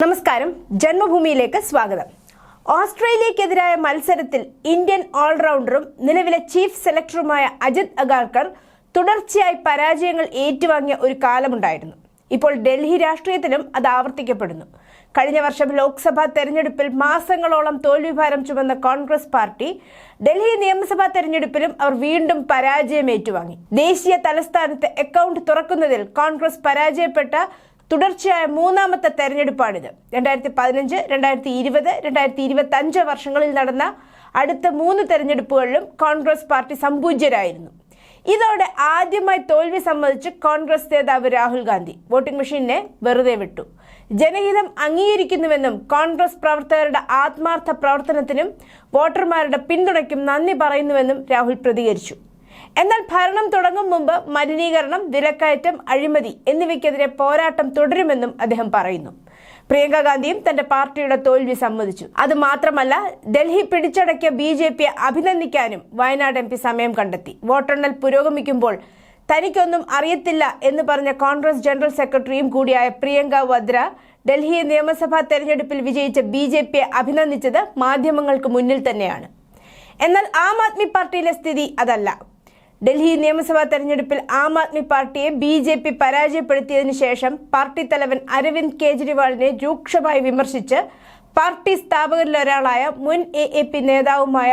നമസ്കാരം. ജന്മഭൂമിയിലേക്ക് സ്വാഗതം. ഓസ്ട്രേലിയക്കെതിരായ മത്സരത്തിൽ ഇന്ത്യൻ ഓൾറൗണ്ടറും നിലവിലെ ചീഫ് സെലക്ടറുമായ അജിത് അഗാർക്കർ തുടർച്ചയായി പരാജയങ്ങൾ ഏറ്റുവാങ്ങിയ ഒരു കാലമുണ്ടായിരുന്നു. ഇപ്പോൾ ഡൽഹി രാഷ്ട്രീയത്തിലും അത് ആവർത്തിക്കപ്പെടുന്നു. കഴിഞ്ഞ വർഷം ലോക്സഭാ തെരഞ്ഞെടുപ്പിൽ മാസങ്ങളോളം തോൽവിഭാരം ചുമന്ന കോൺഗ്രസ് പാർട്ടി ഡൽഹി നിയമസഭാ തെരഞ്ഞെടുപ്പിലും അവർ വീണ്ടും പരാജയം ഏറ്റുവാങ്ങി. ദേശീയ തലസ്ഥാനത്ത് അക്കൗണ്ട് തുറക്കുന്നതിൽ കോൺഗ്രസ് പരാജയപ്പെട്ട തുടർച്ചയായ മൂന്നാമത്തെ തെരഞ്ഞെടുപ്പാണിത്. രണ്ടായിരത്തി പതിനഞ്ച് രണ്ടായിരത്തി ഇരുപത് രണ്ടായിരത്തി ഇരുപത്തി അഞ്ച് വർഷങ്ങളിൽ നടന്ന അടുത്ത മൂന്ന് തെരഞ്ഞെടുപ്പുകളിലും കോൺഗ്രസ് പാർട്ടി സമ്പൂജ്യരായിരുന്നു. ഇതോടെ ആദ്യമായി തോൽവി സമ്മതിച്ച് കോൺഗ്രസ് നേതാവ് രാഹുൽ ഗാന്ധി വോട്ടിംഗ് മെഷീനെ വെറുതെ വിട്ടു. ജനഹിതം അംഗീകരിക്കുന്നുവെന്നും കോൺഗ്രസ് പ്രവർത്തകരുടെ ആത്മാർത്ഥ പ്രവർത്തനത്തിനും വോട്ടർമാരുടെ പിന്തുണയ്ക്കും നന്ദി പറയുന്നുവെന്നും രാഹുൽ പ്രതികരിച്ചു. എന്നാൽ ഭരണം തുടങ്ങും മുമ്പ് മലിനീകരണം വിലക്കയറ്റം അഴിമതി എന്നിവയ്ക്കെതിരെ പോരാട്ടം തുടരുമെന്നും അദ്ദേഹം പറയുന്നു. പ്രിയങ്ക ഗാന്ധിയും തന്റെ പാർട്ടിയുടെ തോൽവി സമ്മതിച്ചു. അത് മാത്രമല്ല ഡൽഹി പിടിച്ചടക്കിയ ബി ജെ പിയെ അഭിനന്ദിക്കാനും വയനാട് എം പി സമയം കണ്ടെത്തി. വോട്ടെണ്ണൽ പുരോഗമിക്കുമ്പോൾ തനിക്കൊന്നും അറിയത്തില്ല എന്ന് പറഞ്ഞ കോൺഗ്രസ് ജനറൽ സെക്രട്ടറിയും കൂടിയായ പ്രിയങ്ക വദ്ര ഡൽഹി നിയമസഭാ തെരഞ്ഞെടുപ്പിൽ വിജയിച്ച ബി ജെ പിയെ അഭിനന്ദിച്ചത് മാധ്യമങ്ങൾക്ക് മുന്നിൽ തന്നെയാണ്. എന്നാൽ ആം ആദ്മി പാർട്ടിയിലെ സ്ഥിതി അതല്ല. ഡൽഹി നിയമസഭാ തെരഞ്ഞെടുപ്പിൽ ആം ആദ്മി പാർട്ടിയെ ബി ജെ പി പരാജയപ്പെടുത്തിയതിനു ശേഷം പാർട്ടി തലവൻ അരവിന്ദ് കെജ്രിവാളിനെ രൂക്ഷമായി വിമർശിച്ച് പാർട്ടി സ്ഥാപകരിലൊരാളായ മുൻ എ എ പി നേതാവുമായ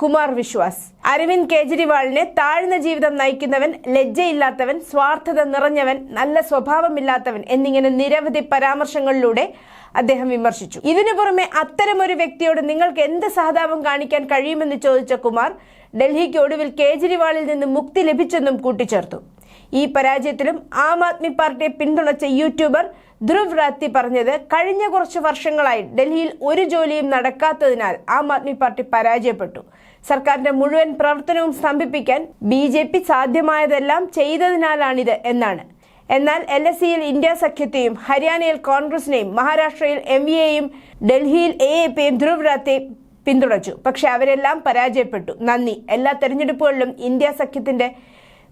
കുമാർ വിശ്വാസ്. അരവിന്ദ് കേജ്രിവാളിനെ താഴ്ന്ന ജീവിതം നയിക്കുന്നവൻ ലജ്ജയില്ലാത്തവൻ സ്വാർത്ഥത നിറഞ്ഞവൻ നല്ല സ്വഭാവമില്ലാത്തവൻ എന്നിങ്ങനെ നിരവധി പരാമർശങ്ങളിലൂടെ അദ്ദേഹം വിമർശിച്ചു. ഇതിനു പുറമെ അത്തരമൊരു വ്യക്തിയോട് നിങ്ങൾക്ക് എന്ത് സഹതാപം കാണിക്കാൻ കഴിയുമെന്ന് ചോദിച്ച കുമാർ ഡൽഹിക്ക് ഒടുവിൽ കേജ്രിവാളിൽ നിന്ന് മുക്തി ലഭിച്ചെന്നും കൂട്ടിച്ചേർത്തു. ഈ പരാജയത്തിലും ആം ആദ്മി പാർട്ടിയെ പിന്തുണച്ച യൂട്യൂബർ ധ്രുവ് റാത്തി പറഞ്ഞത് കഴിഞ്ഞ കുറച്ച് വർഷങ്ങളായി ഡൽഹിയിൽ ഒരു ജോലിയും നടക്കാത്തതിനാൽ ആം ആദ്മി പാർട്ടി പരാജയപ്പെട്ടു. സർക്കാരിന്റെ മുഴുവൻ പ്രവർത്തനവും സ്തംഭിപ്പിക്കാൻ ബി ജെ പി സാധ്യമായതെല്ലാം ചെയ്തതിനാലാണിത് എന്നാണ്. എന്നാൽ എൽ എസ് സിയിൽ ഇന്ത്യ സഖ്യത്തെയും ഹരിയാനയിൽ കോൺഗ്രസിനെയും മഹാരാഷ്ട്രയിൽ എം വി എയും ഡൽഹിയിൽ എ എ പിയും ധ്രുവ് റാത്തെ പിന്തുണച്ചു. പക്ഷെ അവരെല്ലാം പരാജയപ്പെട്ടു. നന്ദി. എല്ലാ തെരഞ്ഞെടുപ്പുകളിലും ഇന്ത്യ സഖ്യത്തിന്റെ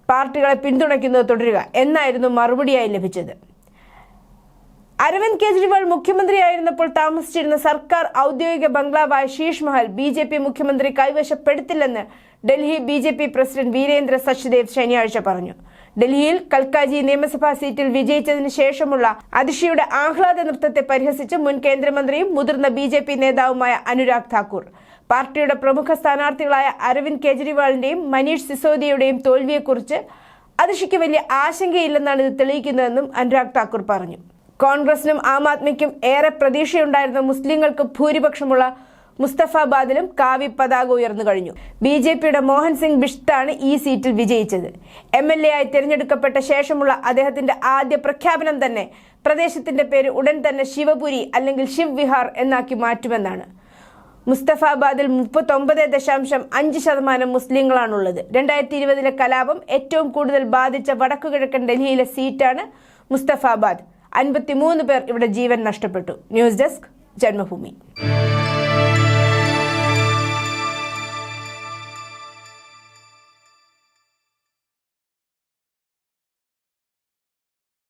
പാർട്ടികളെ പിന്തുണയ്ക്കുന്നത് തുടരുക എന്നായിരുന്നു മറുപടിയായി ലഭിച്ചത്. അരവിന്ദ് കെജ്രിവാൾ മുഖ്യമന്ത്രിയായിരുന്നപ്പോൾ താമസിച്ചിരുന്ന സർക്കാർ ഔദ്യോഗിക ബംഗ്ലാവായ Sheesh Mahal B J P മുഖ്യമന്ത്രി കൈവശപ്പെടുത്തില്ലെന്ന് Delhi B J P president Virendra Sachdev ശനിയാഴ്ച പറഞ്ഞു. ഡൽഹിയിൽ കൽക്കാജി നിയമസഭാ സീറ്റിൽ വിജയിച്ചതിന് ശേഷമുള്ള അതിഷിയുടെ ആഹ്ലാദ നൃത്തത്തെ പരിഹസിച്ച് മുൻ കേന്ദ്രമന്ത്രിയും മുതിർന്ന ബി ജെ പി നേതാവുമായ അനുരാഗ് താക്കൂർ. പാർട്ടിയുടെ പ്രമുഖ സ്ഥാനാർത്ഥികളായ അരവിന്ദ് കെജ്രിവാളിന്റെയും മനീഷ് സിസോദിയുടെയും തോൽവിയെക്കുറിച്ച് അതിഷിക്ക് വലിയ ആശങ്കയില്ലെന്നാണ് ഇത് തെളിയിക്കുന്നതെന്നും അനുരാഗ് താക്കൂർ പറഞ്ഞു. കോൺഗ്രസിനും ആം ആദ്മിക്കും ഏറെ പ്രതീക്ഷയുണ്ടായിരുന്ന മുസ്ലിങ്ങൾക്ക് ഭൂരിപക്ഷമുള്ള മുസ്തഫാബാദിലും കാവി പതാക ഉയർന്നു കഴിഞ്ഞു. ബി ജെ പിയുടെ മോഹൻ സിംഗ് ബിഷ്താണ് ഈ സീറ്റിൽ വിജയിച്ചത്. എം എൽ എ ആയി തിരഞ്ഞെടുക്കപ്പെട്ട ശേഷമുള്ള അദ്ദേഹത്തിന്റെ ആദ്യ പ്രഖ്യാപനം തന്നെ പ്രദേശത്തിന്റെ പേര് ഉടൻ തന്നെ ശിവപുരി അല്ലെങ്കിൽ ശിവ് വിഹാർ എന്നാക്കി മാറ്റുമെന്നാണ്. മുസ്തഫാബാദിൽ മുപ്പത്തൊമ്പത് ദശാംശം അഞ്ച് ശതമാനം മുസ്ലിങ്ങളാണുള്ളത്. രണ്ടായിരത്തി ഇരുപതിലെ കലാപം ഏറ്റവും കൂടുതൽ ബാധിച്ച വടക്കുകിഴക്കൻ ഡൽഹിയിലെ സീറ്റാണ് മുസ്തഫാബാദ്. അൻപത്തിമൂന്ന് പേർ ഇവിടെ ജീവൻ നഷ്ടപ്പെട്ടു. News desk Janmabhumi.